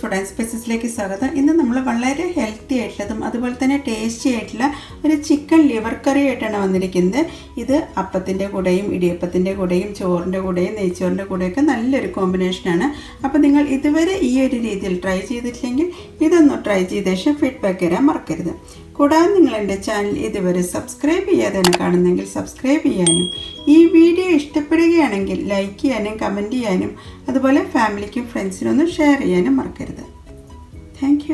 Food and സ്പൈസസിലേക്ക് സ്വാഗതം. ഇന്ന് നമ്മൾ വളരെ ഹെൽത്തി ആയിട്ടുള്ളതും അതുപോലെ തന്നെ ടേസ്റ്റി ആയിട്ടുള്ള ചിക്കൻ ലിവർ കറി ആയിട്ടാണ് വന്നിരിക്കുന്നത്. ഇത് അപ്പത്തിന്റെ കൂടെയും ഇടിയപ്പത്തിന്റെ കൂടെയും ചോറിന്റെ കൂടെയും നെയ്ച്ചോറിന്റെ കൂടെയൊക്കെ നല്ലൊരു കോമ്പിനേഷനാണ് അപ്പോൾ നിങ്ങൾ ഇതുവരെ ഈ ഒരു രീതിയിൽ ട്രൈ ചെയ്തിട്ടില്ലെങ്കിൽ ഇതൊന്ന് ട്രൈ ചെയ്ത ശേഷം ഫീഡ്ബാക്ക് തരാൻ മറക്കരുത്. കൂടാതെ നിങ്ങൾ എന്റെ ചാനൽ ഇതുവരെ സബ്സ്ക്രൈബ് ചെയ്യാതെയാണ് കാണുന്നെങ്കിൽ സബ്സ്ക്രൈബ് ചെയ്യാനും ഈ വീഡിയോ ഇഷ്ടപ്പെടുകയാണെങ്കിൽ ലൈക്ക് ചെയ്യാനും കമന്റ് ചെയ്യാനും അതുപോലെ ഫാമിലിക്കും ഫ്രണ്ട്സിനും ഒന്ന് ഷെയർ ചെയ്യാനും മറക്കരുത്. താങ്ക്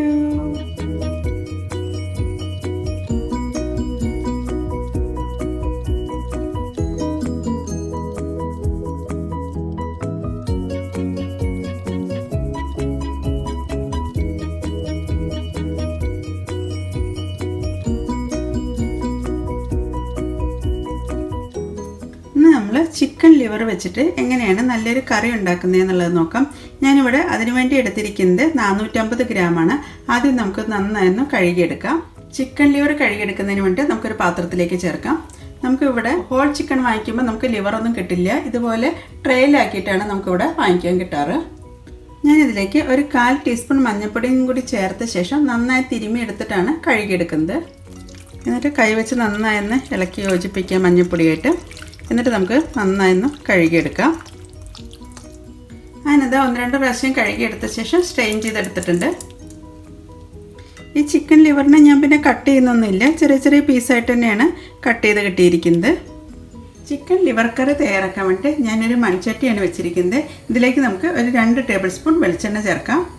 ചിക്കൻ ലിവർ വെച്ചിട്ട് എങ്ങനെയാണ് നല്ലൊരു കറി ഉണ്ടാക്കുന്നത് എന്നുള്ളത് നോക്കാം. ഞാനിവിടെ അതിനുവേണ്ടി എടുത്തിരിക്കുന്നത് നാനൂറ്റമ്പത് ഗ്രാമാണ്. ആദ്യം നമുക്ക് നന്നായിരുന്നു കഴുകിയെടുക്കാം. ചിക്കൻ ലിവർ കഴുകിയെടുക്കുന്നതിന് വേണ്ടി നമുക്കൊരു പാത്രത്തിലേക്ക് ചേർക്കാം. നമുക്കിവിടെ ഹോൾ ചിക്കൻ വാങ്ങിക്കുമ്പോൾ നമുക്ക് ലിവറൊന്നും കിട്ടില്ല. ഇതുപോലെ ട്രെയിലാക്കിയിട്ടാണ് നമുക്കിവിടെ വാങ്ങിക്കാൻ കിട്ടാറ്. ഞാനിതിലേക്ക് ഒരു കാൽ ടീസ്പൂൺ മഞ്ഞൾപ്പൊടിയും കൂടി ചേർത്ത ശേഷം നന്നായി തിരുമ്മി എടുത്തിട്ടാണ് കഴുകിയെടുക്കുന്നത്. എന്നിട്ട് കൈവച്ച് നന്നായൊന്ന് ഇളക്കി യോജിപ്പിക്കുക മഞ്ഞൾപ്പൊടിയായിട്ട്. എന്നിട്ട് നമുക്ക് നന്നായി ഒന്ന് കഴുകിയെടുക്കാം. അതിനത് ഒന്ന് രണ്ട് പ്രാവശ്യം കഴുകിയെടുത്ത ശേഷം സ്ട്രെയിൻ ചെയ്തെടുത്തിട്ടുണ്ട്. ഈ ചിക്കൻ ലിവറിനെ ഞാൻ പിന്നെ കട്ട് ചെയ്യുന്നൊന്നുമില്ല. ചെറിയ ചെറിയ പീസായിട്ട് തന്നെയാണ് കട്ട് ചെയ്ത് കിട്ടിയിരിക്കുന്നത്. ചിക്കൻ ലിവർ കറി തയ്യാറാക്കാൻ വേണ്ടി ഞാനൊരു മൺചട്ടിയാണ് വെച്ചിരിക്കുന്നത്. ഇതിലേക്ക് നമുക്ക് ഒരു രണ്ട് ടേബിൾ സ്പൂൺ വെളിച്ചെണ്ണ ചേർക്കാം.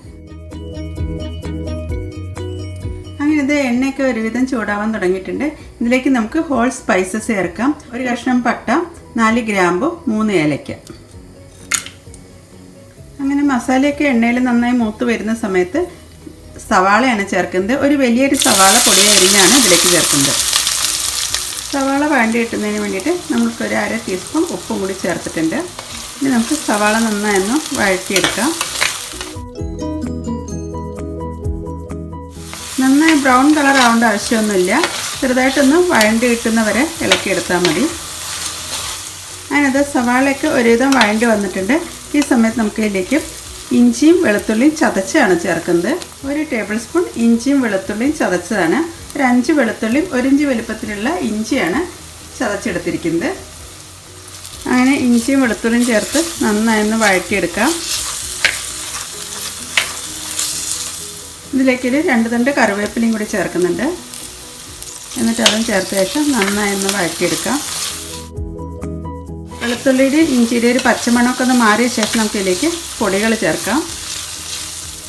ഇത് എണ്ണയൊക്കെ ഒരുവിധം ചൂടാവാൻ തുടങ്ങിയിട്ടുണ്ട്. ഇതിലേക്ക് നമുക്ക് ഹോൾ സ്പൈസസ് ചേർക്കാം. ഒരു കഷ്ണം പട്ട നാല് ഗ്രാമ്പു മൂന്ന് ഏലയ്ക്ക അങ്ങനെ മസാലയൊക്കെ എണ്ണയിൽ നന്നായി മൂത്ത് വരുന്ന സമയത്ത് സവാളയാണ് ചേർക്കുന്നത്. ഒരു വലിയൊരു സവാള പൊടി അരിഞ്ഞാണ് ഇതിലേക്ക് ചേർക്കുന്നത്. സവാള വഴണ്ടി കിട്ടുന്നതിന് വേണ്ടിയിട്ട് നമുക്കൊരു അര ടീസ്പൂൺ ഉപ്പും കൂടി ചേർത്തിട്ടുണ്ട്. ഇനി നമുക്ക് സവാള നന്നായൊന്ന് വഴറ്റിയെടുക്കാം. നന്നായി ബ്രൗൺ കളർ ആവേണ്ട ആവശ്യമൊന്നുമില്ല. ചെറുതായിട്ടൊന്ന് വഴണ്ടി കിട്ടുന്നവരെ ഇളക്കിയെടുത്താൽ മതി. അതിനകത്ത് സവാളയൊക്കെ ഒരുവിധം വഴണ്ടി വന്നിട്ടുണ്ട്. ഈ സമയത്ത് നമുക്ക് ഇതിലേക്ക് ഇഞ്ചിയും വെളുത്തുള്ളിയും ചതച്ചാണ് ചേർക്കുന്നത്. ഒരു ടേബിൾ സ്പൂൺ ഇഞ്ചിയും വെളുത്തുള്ളിയും ചതച്ചതാണ്. ഒരു അഞ്ച് വെളുത്തുള്ളിയും ഒരിഞ്ച് വലുപ്പത്തിലുള്ള ഇഞ്ചിയാണ് ചതച്ചെടുത്തിരിക്കുന്നത്. അങ്ങനെ ഇഞ്ചിയും വെളുത്തുള്ളിയും ചേർത്ത് നന്നായി ഒന്ന് വഴറ്റിയെടുക്കാം. ഇതിലേക്കൊരു രണ്ട് തണ്ട് കറിവേപ്പിലയും കൂടി ചേർക്കുന്നുണ്ട്. എന്നിട്ട് അതും ചേർത്ത ശേഷം നന്നായി ഒന്ന് വഴറ്റിയെടുക്കാം. വെളുത്തുള്ളിയുടെ ഇഞ്ചിയുടെ ഒരു പച്ചമണമൊക്കെ ഒന്ന് മാറിയ ശേഷം നമുക്ക് ഇതിലേക്ക് പൊടികൾ ചേർക്കാം.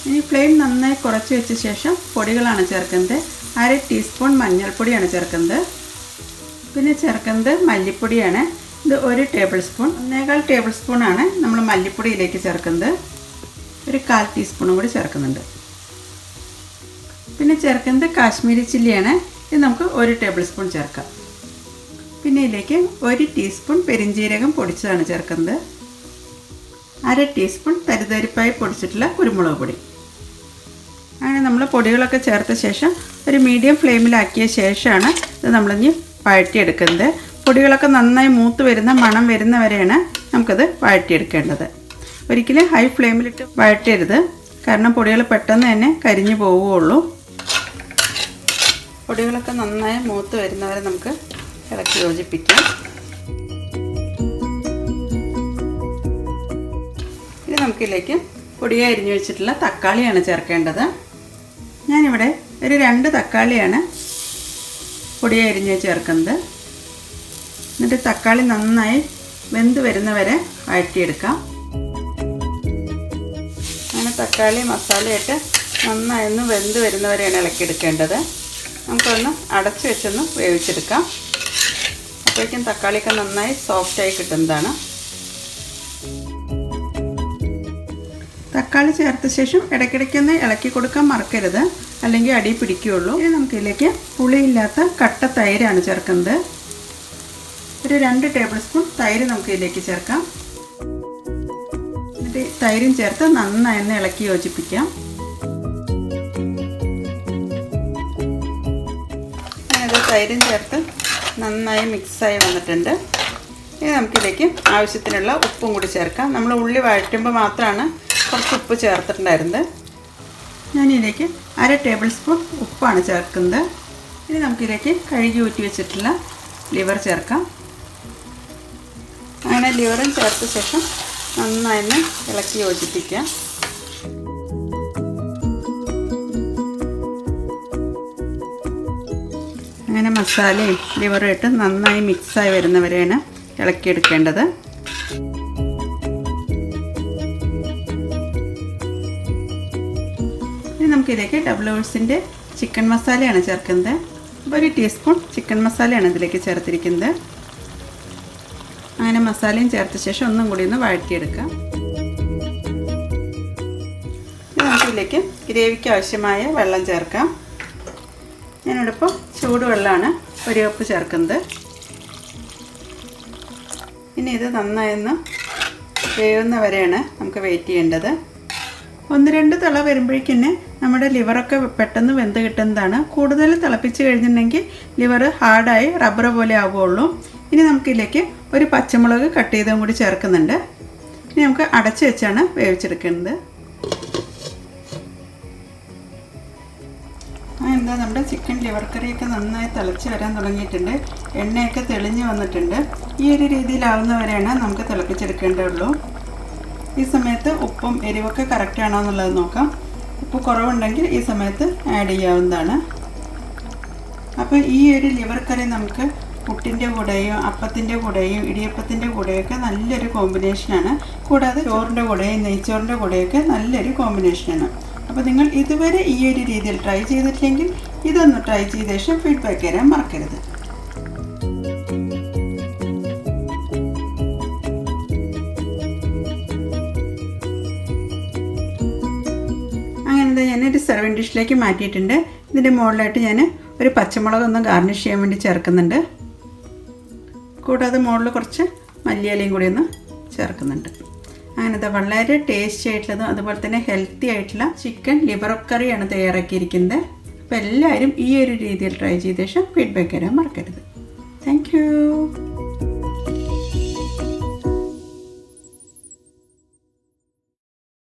ഇനി ഫ്ലെയിം നന്നായി കുറച്ച് വെച്ച ശേഷം പൊടികളാണ് ചേർക്കുന്നത്. അര ടീസ്പൂൺ മഞ്ഞൾപ്പൊടിയാണ് ചേർക്കുന്നത്. പിന്നെ ചേർക്കുന്നത് മല്ലിപ്പൊടിയാണ്. ഇത് ഒരു ടേബിൾ സ്പൂൺ ഒന്നേകാൽ ടേബിൾ സ്പൂണാണ് നമ്മൾ മല്ലിപ്പൊടിയിലേക്ക് ചേർക്കുന്നത്. ഒരു കാൽ ടീസ്പൂണും കൂടി ചേർക്കുന്നുണ്ട്. പിന്നെ ചേർക്കുന്നത് കാശ്മീരി ചില്ലിയാണ്. ഇത് നമുക്ക് ഒരു ടേബിൾ സ്പൂൺ ചേർക്കാം. പിന്നെ ഇതിലേക്ക് ഒരു ടീസ്പൂൺ പെരിഞ്ജീരകം പൊടിച്ചതാണ് ചേർക്കുന്നത്. അര ടീസ്പൂൺ തരിതരിപ്പായി പൊടിച്ചിട്ടുള്ള കുരുമുളക് പൊടി. അങ്ങനെ നമ്മൾ പൊടികളൊക്കെ ചേർത്ത ശേഷം ഒരു മീഡിയം ഫ്ലെയിമിലാക്കിയ ശേഷമാണ് ഇത് നമ്മളിഞ്ഞ് വഴറ്റിയെടുക്കുന്നത്. പൊടികളൊക്കെ നന്നായി മൂത്ത് വരുന്ന മണം വരുന്ന വരെയാണ് നമുക്കത് വഴറ്റിയെടുക്കേണ്ടത്. ഒരിക്കലും ഹൈ ഫ്ലെയിമിലിട്ട് വഴറ്റരുത്. കാരണം പൊടികൾ പെട്ടെന്ന് തന്നെ കരിഞ്ഞു പോവുകയുള്ളൂ. പൊടികളൊക്കെ നന്നായി മൂത്ത് വരുന്നവരെ നമുക്ക് ഇളക്കി യോജിപ്പിക്കാം. ഇനി നമുക്കിതിലേക്ക് പൊടിയായി അരിഞ്ഞു വെച്ചിട്ടുള്ള തക്കാളിയാണ് ചേർക്കേണ്ടത്. ഞാനിവിടെ ഒരു രണ്ട് തക്കാളിയാണ് പൊടിയായി അരിഞ്ഞ് ചേർക്കുന്നത്. എന്നിട്ട് തക്കാളി നന്നായി വെന്ത് വരുന്നവരെ വഴറ്റിയെടുക്കാം. അങ്ങനെ തക്കാളി മസാലയായിട്ട് നന്നായി ഒന്ന് വെന്ത് വരുന്നവരെയാണ് ഇളക്കിയെടുക്കേണ്ടത്. നമുക്കൊന്ന് അടച്ച് വെച്ചൊന്ന് വേവിച്ചെടുക്കാം. അപ്പോഴേക്കും തക്കാളിയൊക്കെ നന്നായി സോഫ്റ്റായി കിട്ടുന്നതാണ് തക്കാളി ചേർത്ത ശേഷം ഇടയ്ക്കിടയ്ക്കൊന്ന് ഇളക്കി കൊടുക്കാൻ മറക്കരുത്. അല്ലെങ്കിൽ അടി പിടിക്കുകയുള്ളൂ. ഇനി നമുക്കിതിലേക്ക് പുളിയില്ലാത്ത കട്ട തൈരാണ് ചേർക്കുന്നത്. ഒരു രണ്ട് ടേബിൾ സ്പൂൺ തൈര് നമുക്ക് ഇതിലേക്ക് ചേർക്കാം. എന്നിട്ട് തൈരും ചേർത്ത് നന്നായി ഒന്ന് ഇളക്കി യോജിപ്പിക്കാം. തൈരും ചേർത്ത് നന്നായി മിക്സായി വന്നിട്ടുണ്ട്. ഇനി നമുക്കിതിലേക്ക് ആവശ്യത്തിനുള്ള ഉപ്പും കൂടി ചേർക്കാം. നമ്മൾ ഉള്ളി വഴറ്റുമ്പോൾ മാത്രമാണ് കുറച്ച് ഉപ്പ് ചേർത്തിട്ടുണ്ടായിരുന്നത്. ഞാനിതിലേക്ക് അര ടേബിൾ സ്പൂൺ ഉപ്പാണ് ചേർക്കുന്നത്. ഇനി നമുക്കിതിലേക്ക് കഴുകി ഊറ്റി വെച്ചിട്ടുള്ള ലിവർ ചേർക്കാം. അങ്ങനെ ലിവറും ചേർത്ത ശേഷം നന്നായി ഇളക്കി യോജിപ്പിക്കാം അങ്ങനെ മസാലയും ലിവറും ഇട്ട് നന്നായി മിക്സായി വരുന്നവരെയാണ് ഇളക്കിയെടുക്കേണ്ടത്. ഇനി നമുക്കിതിലേക്ക് ഡബിൾ ഓഴ്സിന്റെ ചിക്കൻ മസാലയാണ് ചേർക്കുന്നത്. അപ്പോൾ ഒരു ടീസ്പൂൺ ചിക്കൻ മസാലയാണ് ഇതിലേക്ക് ചേർത്തിരിക്കുന്നത്. അങ്ങനെ മസാലയും ചേർത്ത ശേഷം ഒന്നും കൂടി ഒന്ന് വഴറ്റിയെടുക്കാം നമുക്കിതിലേക്ക് ഗ്രേവിക്ക് ആവശ്യമായ വെള്ളം ചേർക്കാം. ഞാനിവിടെ ഇപ്പോൾ ചൂടുവെള്ളമാണ് ഒരു കപ്പ് ചേർക്കുന്നത്. ഇനി ഇത് നന്നായി ഒന്ന് വേവുന്ന വരെയാണ് നമുക്ക് വെയിറ്റ് ചെയ്യേണ്ടത്. ഒന്ന് രണ്ട് തിള വരുമ്പോഴേക്കും നമ്മുടെ ലിവറൊക്കെ പെട്ടെന്ന് വെന്ത് കിട്ടുന്നതാണ്. കൂടുതൽ തിളപ്പിച്ച് കഴിഞ്ഞിട്ടുണ്ടെങ്കിൽ ലിവർ ഹാർഡായി റബ്ബർ പോലെ ആവുകയുള്ളൂ. ഇനി നമുക്കിതിലേക്ക് ഒരു പച്ചമുളക് കട്ട് ചെയ്തും കൂടി ചേർക്കുന്നുണ്ട്. ഇനി നമുക്ക് അടച്ചു വെച്ചാണ് വേവിച്ചെടുക്കേണ്ടത്. എന്താ നമ്മുടെ ചിക്കൻ ലിവർ കറിയൊക്കെ നന്നായി തിളച്ച് വരാൻ തുടങ്ങിയിട്ടുണ്ട്. എണ്ണയൊക്കെ തെളിഞ്ഞു വന്നിട്ടുണ്ട്. ഈ ഒരു രീതിയിലാവുന്നവരെയാണ് നമുക്ക് തിളപ്പിച്ചെടുക്കേണ്ടതുള്ളൂ. ഈ സമയത്ത് ഉപ്പും എരിവൊക്കെ കറക്റ്റ് ആണോ എന്നുള്ളത് നോക്കാം. ഉപ്പ് കുറവുണ്ടെങ്കിൽ ഈ സമയത്ത് ആഡ് ചെയ്യാവുന്നതാണ്. അപ്പോൾ ഈ ഒരു ലിവർ കറി നമുക്ക് പുട്ടിന്റെ കൂടെയും അപ്പത്തിന്റെ കൂടെയും ഇടിയപ്പത്തിന്റെ കൂടെയൊക്കെ നല്ലൊരു കോമ്പിനേഷനാണ് കൂടാതെ ചോറിന്റെ കൂടെയും നെയ്ച്ചോറിന്റെ കൂടെയൊക്കെ നല്ലൊരു കോമ്പിനേഷനാണ് അപ്പോൾ നിങ്ങൾ ഇതുവരെ ഈ ഒരു രീതിയിൽ ട്രൈ ചെയ്തിട്ടില്ലെങ്കിൽ ഇതൊന്ന് ട്രൈ ചെയ്ത ശേഷം ഫീഡ്ബാക്ക് തരാൻ മറക്കരുത്. അങ്ങനെ ഞാനൊരു സെർവിങ് ഡിഷിലേക്ക് മാറ്റിയിട്ടുണ്ട്. ഇതിന്റെ മുകളിലായിട്ട് ഞാൻ ഒരു പച്ചമുളകൊന്ന് ഗാർണിഷ് ചെയ്യാൻ വേണ്ടി ചേർക്കുന്നുണ്ട്. കൂടാതെ മുകളിൽ കുറച്ച് മല്ലിയിലയും കൂടി ഒന്ന് ചേർക്കുന്നുണ്ട്. അങ്ങനത്തെ വളരെ ടേസ്റ്റി ആയിട്ടുള്ളതും അതുപോലെ തന്നെ ഹെൽത്തി ആയിട്ടുള്ള ചിക്കൻ ലിവർ കറിയാണ് തയ്യാറാക്കിയിരിക്കുന്നത്. അപ്പോൾ എല്ലാവരും ഈ ഒരു രീതിയിൽ ട്രൈ ചെയ്ത ശേഷം ഫീഡ്ബാക്ക് തരാൻ മറക്കരുത്. താങ്ക്